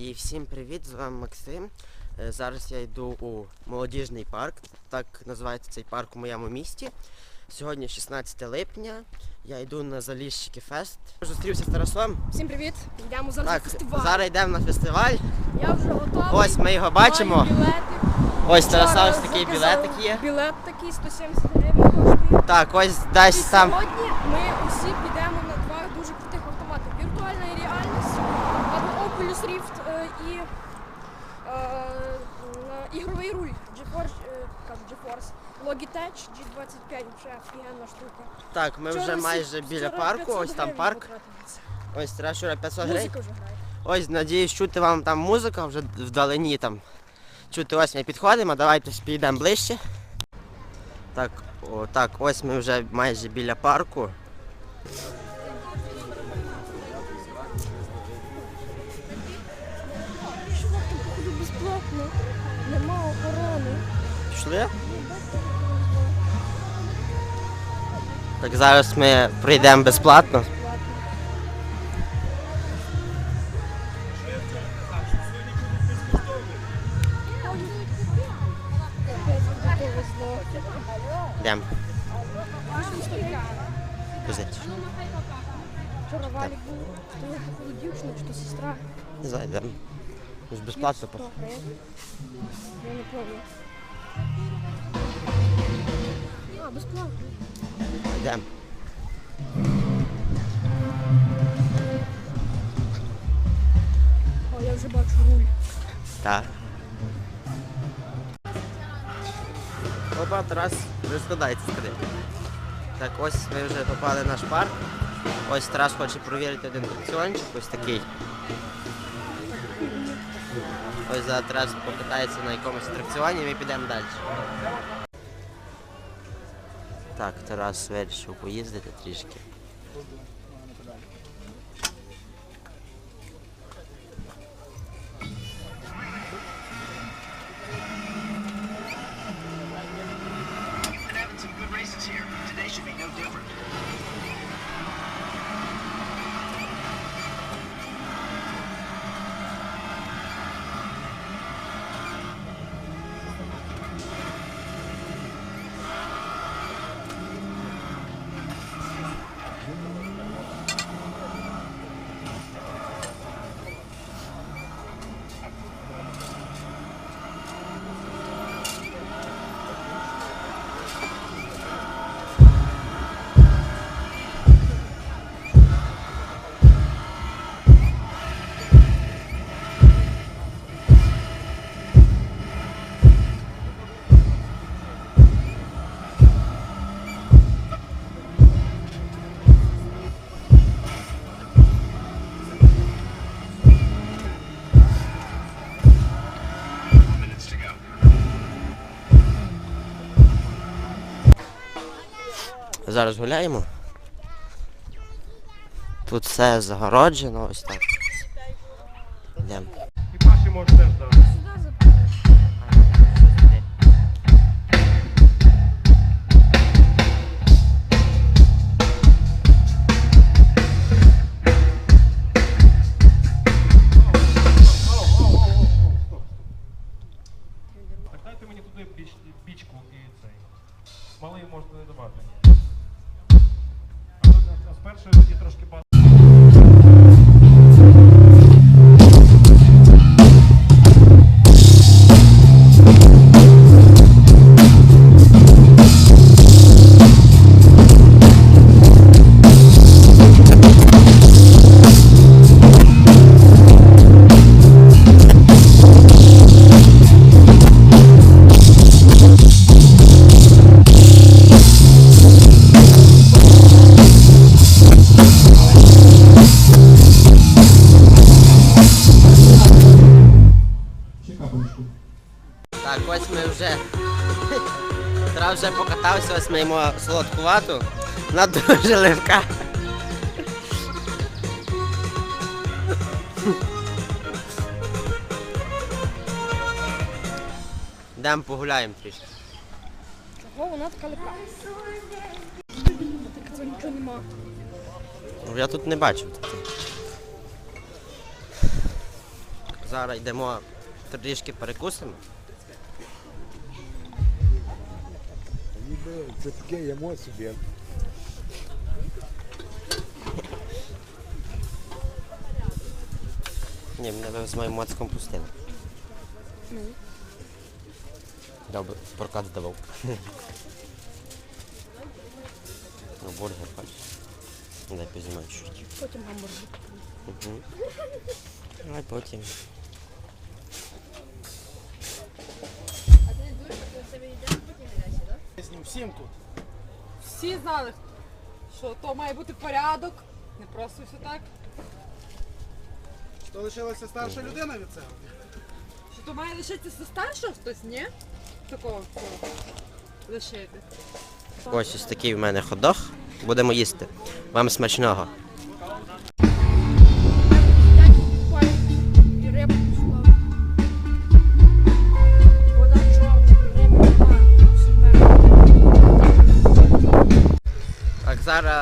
І всім привіт, з вами Максим. Е, Зараз я йду у молодіжний парк. Так називається цей парк у моєму місті. Сьогодні 16 липня. Я йду на Заліщики фест. Зустрівся з Тарасом. Всім привіт! Йдемо зараз Так, на фестиваль. зараз йдемо на фестиваль. Я вже готовий. Ось ми його бачимо. Білети. Ось Тараса ось такий білетик є. Білет такий 170 гривень коштує. Так, ось І десь там. сьогодні Logitech G25, вже офігенна штука. Так, ми вже Вчора майже біля вчора парку, 500 ось там гривень парк. Ось Тарас Шура 500 гривень. Музика вже грає. Ось, надіюсь, чути вам там музика вже вдалині там. Чути, ось ми підходимо, давайте підійдемо ближче. Так, о, так, ось ми вже майже біля парку. Чувак, там походу безплатно. Нема охорони. Пішли? Так зараз ми прийдемо безплатно. Йдемо. Вчора Валік був, то дівчина, чи то сестра. Не знаю, йдемо. Безплатно? Я не пам'ятаю. Йдемо. О, я вже бачу руль. Так. Опа, Тарас, розкладається скоріше. Так, ось ми вже попали в наш парк. Ось Тарас хоче провірити один атракціончик, ось такий. Ось зараз Тарас покатається на якомусь атракціоні і ми підемо далі. Так, Тарас вирішив поїздити трішки. Should be no different. Зараз гуляємо. Тут все загороджено, ось так. Йдемо. І Паші може теж Вже ось ми йому солодкувату. Вона дуже легка. Йдемо погуляємо трішки. Чого вона така легка? Так це нічого нема. Я тут не бачив. Зараз йдемо трішки перекусимо. Це таке ямо собі. Ні, мене з моїм моцком пустили. Ну. Я би прокат здавав. Ну, бургер хочеш? Дай познімаю чуть. Потім гамбургер. Угу. Давай потім. Всі знали, що то має бути порядок, не просто все так. То лишилася старша людина від цього. Що то має лишитися старшого хтось, ні? Такого всього. Лишити. Ось ось такий в мене ходох. Будемо їсти. Вам смачного.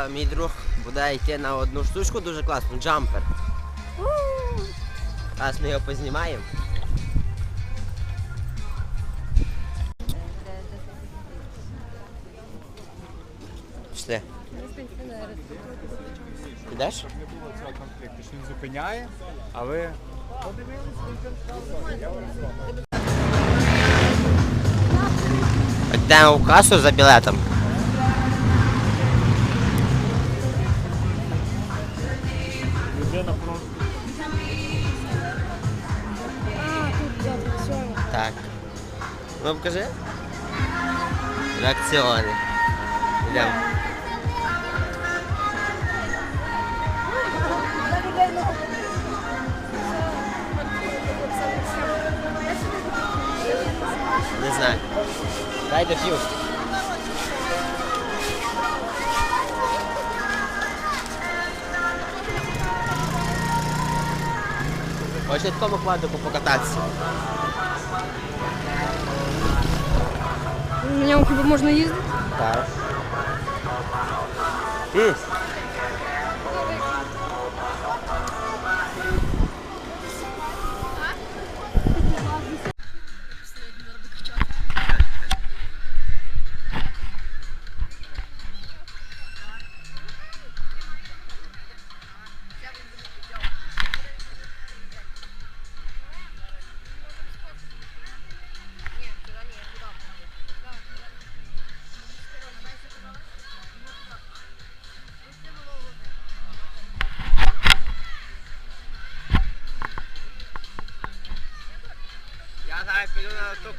Мій друг буде йти на одну штучку дуже класну, джампер. Зараз ми його познімаємо. Пішли. Ідеш? Не було цього конфлікту, що він зупиняє, а ви Йдемо в касу за білетом. Так. Ну покажи. Реакціони. Йдемо. Не знаю. Дай доп'ю. Ось на такому квадрику покататися. На ньому хіба можна їздити? Так. М. Я зараз піду на ту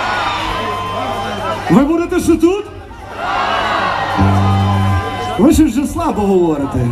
Ви будете ще тут? Ви ще вже слабо говорите.